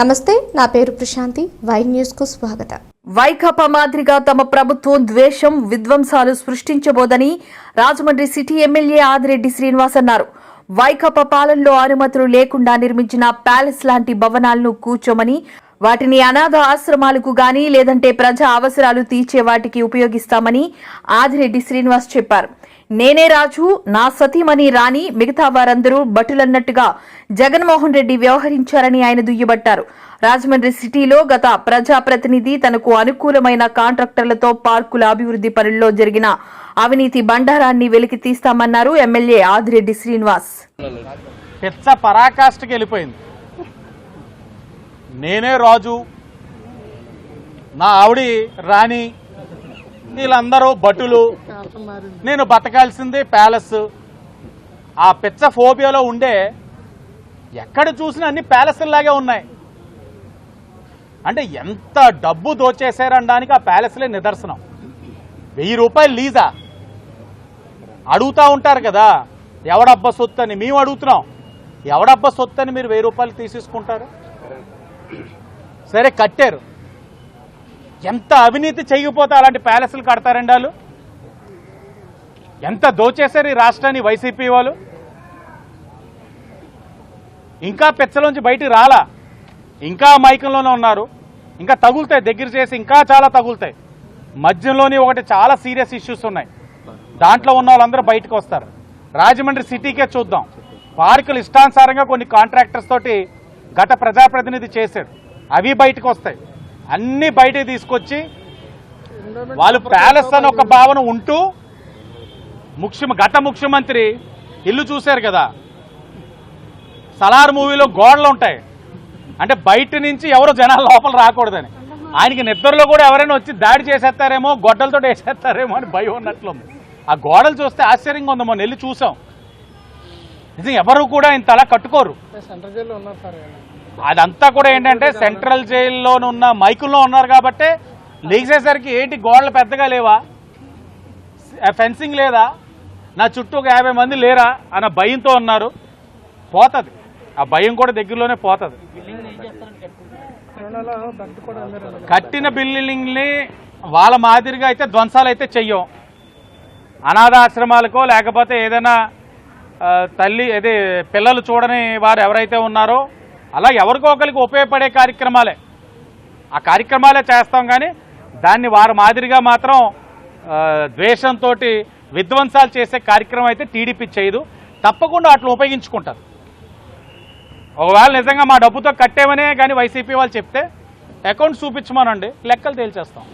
నమస్తే నా పేరు ప్రశాంతి. వై న్యూస్కు స్వాగతం. వైకాపా మాదిరిగా తమ ప్రభుత్వం ద్వేషం విధ్వంసాలు సృష్టించబోదని రాజమండ్రి సిటీ ఎమ్మెల్యే ఆదిరెడ్డి శ్రీనివాస్ అన్నారు. వైకాపా పాలనలో అనుమతులు లేకుండా నిర్మించిన ప్యాలెస్ లాంటి భవనాలను కూర్చోమని వాటిని అనాథ ఆశ్రమాలకు గాని లేదంటే ప్రజా అవసరాలు తీర్చే వాటికి ఉపయోగిస్తామని ఆదిరెడ్డి శ్రీనివాస్ చెప్పారు. నేనే రాజు నా సతీమణి రాణి మిగతా వారందరూ భటులన్నట్టుగా జగన్మోహన్ రెడ్డి వ్యవహరించారని ఆయన దుయ్యబట్టారు. రాజమండ్రి సిటీలో గత ప్రజాప్రతినిధి తనకు అనుకూలమైన కాంట్రాక్టర్లతో పార్కుల అభివృద్ధి పనుల్లో జరిగిన అవినీతి బండారాన్ని వెలికి తీస్తామన్నారు ఎమ్మెల్యే ఆదిరెడ్డి శ్రీనివాస్. పెచ్చ పరాకాష్ఠకి వెళ్ళిపోయింది. నేనే రాజు నా ఆవిడి రాణి వీళ్ళందరూ భటులు. నేను బతకాల్సింది ప్యాలెస్. ఆ పిచ్చ ఫోబియాలో ఉండే ఎక్కడ చూసినా అన్ని ప్యాలెస్లాగే ఉన్నాయి. అంటే ఎంత డబ్బు దోచేశారనడానికి ఆ ప్యాలెస్లే నిదర్శనం. వెయ్యి రూపాయలు లీజా. అడుగుతా ఉంటారు కదా ఎవడబ్బా సొత్తు అని మేము అడుగుతున్నాం. ఎవడబ్బా సొత్తు అని మీరు వెయ్యి రూపాయలు తీసేసుకుంటారు? సరే కట్టారు. ఎంత అవినీతి చేయకపోతే అలాంటి ప్యాలెస్లు కడతారండి వాళ్ళు? ఎంత దోచేశారు ఈ రాష్ట్రాన్ని వైసీపీ వాళ్ళు? ఇంకా పెచ్చలోంచి బయటికి రాలా? ఇంకా మైకంలోనే ఉన్నారు. ఇంకా తగులుతాయి దగ్గర చేసి ఇంకా చాలా తగులుతాయి. మధ్యలోని ఒకటి చాలా సీరియస్ ఇష్యూస్ ఉన్నాయి. దాంట్లో ఉన్న వాళ్ళందరూ బయటకు వస్తారు. రాజమండ్రి సిటీకే చూద్దాం. పార్కులు ఇష్టానుసారంగా కొన్ని కాంట్రాక్టర్స్ తోటి గత ప్రజాప్రతినిధి చేశాడు. అవి బయటకు వస్తాయి. అన్ని బయటకు తీసుకొచ్చి వాళ్ళు ప్యాలెస్ అని ఒక భావన ఉంటూ ముఖ్య గత ముఖ్యమంత్రి ఇల్లు చూశారు కదా? సలార్ మూవీలో గోడలు ఉంటాయి. అంటే బయట నుంచి ఎవరు జనాలు లోపల రాకూడదని. ఆయనకి నిద్రలో కూడా ఎవరైనా వచ్చి దాడి చేసేస్తారేమో గొడ్డలతో వేసేస్తారేమో అని భయం ఉన్నట్లుంది. ఆ గోడలు చూస్తే ఆశ్చర్యంగా ఉంది. మొన్న వెళ్ళి చూసాం. నిజం ఎవరు కూడా ఇంత అలా కట్టుకోరు. సెంట్రల్ జైల్లో ఉన్నారు సార్ ఆయన. అదంతా కూడా ఏంటంటే సెంట్రల్ జైల్లో ఉన్న మైకుల్లో ఉన్నారు కాబట్టి లేచేసరికి ఏంటి గోడలు పెద్దగా లేవా? ఫెన్సింగ్ లేదా? నా చుట్టూ ఒక యాభై మంది లేరా? అన్న భయంతో ఉన్నారు. పోతుంది. ఆ భయం కూడా దగ్గరలోనే పోతుంది. కట్టిన బిల్డింగ్ని వాళ్ళ మాదిరిగా అయితే ధ్వంసాలు అయితే చెయ్యం. అనాథాశ్రమాలకో లేకపోతే ఏదైనా తల్లి అదే పిల్లలు చూడని వారు ఎవరైతే ఉన్నారో అలా ఎవరికో ఒకరికి ఉపయోగపడే కార్యక్రమాలే. ఆ కార్యక్రమాలే చేస్తాం కానీ దాన్ని వారి మాదిరిగా మాత్రం ద్వేషంతో విధ్వంసాలు చేసే కార్యక్రమం అయితే టీడీపీ చేయదు. తప్పకుండా అట్లా ఉపయోగించుకుంటారు. ఒకవేళ నిజంగా మా డబ్బుతో కట్టేమనే కానీ వైసీపీ వాళ్ళు చెప్తే అకౌంట్ చూపించమనండి లెక్కలు తేల్చేస్తాం.